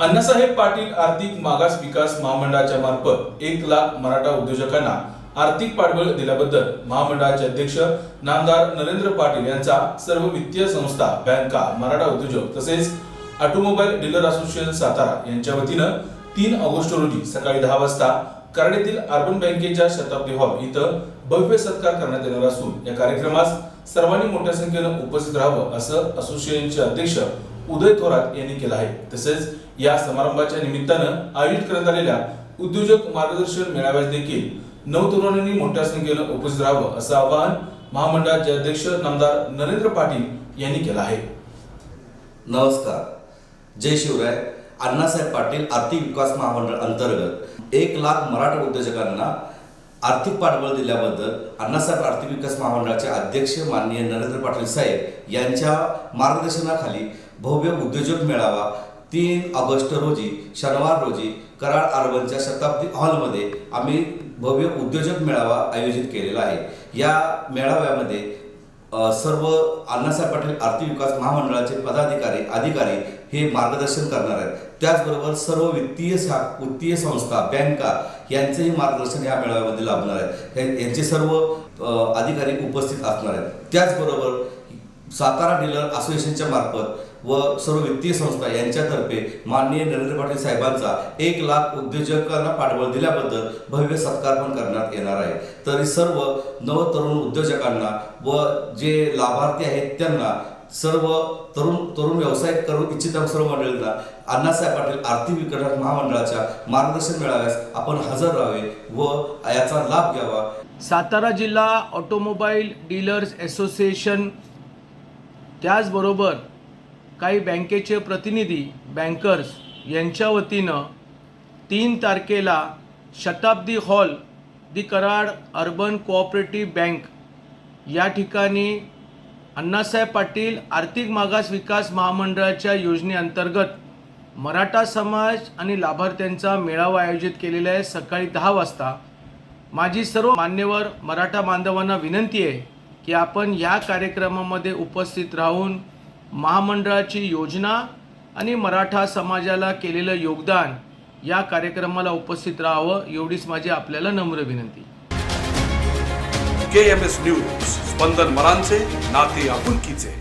अण्णासाहेब पाटील आर्थिक मागास विकास महामंडळाच्या मार्फत एक लाख मराठा उद्योजकांना आर्थिक पाठबळ दिल्याबद्दल महामंडळाचे अध्यक्ष नामदार नरेंद्र पाटील यांचा सर्व वित्तीय संस्था बँका मराठा उद्योजक तसेच ऑटोमोबाईल डीलर असोसिएशन सातारा यांच्या वतीनं तीन ऑगस्ट रोजी सकाळी दहा वाजता कराड अर्बन बँकेच्या शताब्दी हॉल इथं भव्य सत्कार करण्यात येणार असून या कार्यक्रमास सर्वांनी मोठ्या संख्येनं उपस्थित राहावं असं असोसिएशनचे अध्यक्ष उदय थोरात यांनी केला आहे. तसेच या समारंभाच्या निमित्तानं आयोजित करण्यात आलेल्या उद्योजक मार्गदर्शन मेळाव्यात देखील नवतरुणांनी मोठ्या संख्येनं उपस्थित राहावं असं आवाहन महामंडळाचे अध्यक्ष नामदार नरेंद्र पाटील यांनी केलं आहे. नमस्कार. जय शिवराय. अण्णासाहेब पाटील आर्थिक विकास महामंडळ अंतर्गत एक लाख मराठा उद्योजकांना आर्थिक पाठबळ दिल्याबद्दल अण्णासाहेब आर्थिक विकास महामंडळाचे अध्यक्ष माननीय नरेंद्र पाटील साहेब यांच्या मार्गदर्शनाखाली भव्य उद्योजक मेळावा तीन ऑगस्ट रोजी शनिवार रोजी कराड अर्बनच्या शताब्दी हॉलमध्ये आम्ही भव्य उद्योजक मेळावा आयोजित केलेला आहे. या मेळाव्यामध्ये सर्व अण्णासाहेब पाटील आर्थिक विकास महामंडळाचे पदाधिकारी अधिकारी हे मार्गदर्शन करणार आहेत. त्याचबरोबर सर्व वित्तीय सा वित्तीय संस्था बँका यांचेही मार्गदर्शन या मेळाव्यामध्ये लाभणार आहेत. यांचे सर्व अधिकारी उपस्थित असणार आहेत. त्याचबरोबर सातारा डीलर असोसिएशनच्या मार्फत व सर्व वित्तीय संस्था यांच्यातर्फे माननीय नरेंद्र पाटील साहेबांचा एक लाख उद्योजकांना पाठबळ दिल्याबद्दल भव्य सत्कार पण करण्यात येणार आहे. तरी सर्व नवतरुण उद्योजकांना व जे लाभार्थी आहेत त्यांना सर्व तरुण तरुण व्यवसाय करू इच्छित सर्व मंडळींना अण्णासाहेब पाटील आर्थिक विकास महामंडळाच्या मार्गदर्शन मिळाव्यास आपण हजर राहावे व याचा लाभ घ्यावा. सातारा जिल्हा ऑटोमोबाईल डीलर्स असोसिएशन त्याचबरोबर काही बँकेचे प्रतिनिधी बँकर्स यांच्या वतीनं तीन तारखेला Shatabdi hall the Karad urban cooperative bank या ठिकाणी अण्णासाहेब पाटील आर्थिक मागास विकास महामंडळाच्या योजनेअंतर्गत मराठा समाज आणि लाभार्थ्यांचा मेळावा आयोजित केलेला आहे सकाळी दहा वाजता. माझी सर्व मान्यवर मराठा बांधवांना विनंती आहे की आपण या कार्यक्रमामध्ये उपस्थित राहून महामंडळाची योजना आणि मराठा समाजाला केलेलं योगदान या कार्यक्रमाला उपस्थित राहावं एवढीच माझी आपल्याला नम्र विनंती. के एम एस न्यूज स्पंदन मरांचे नाते आपुलकीचे.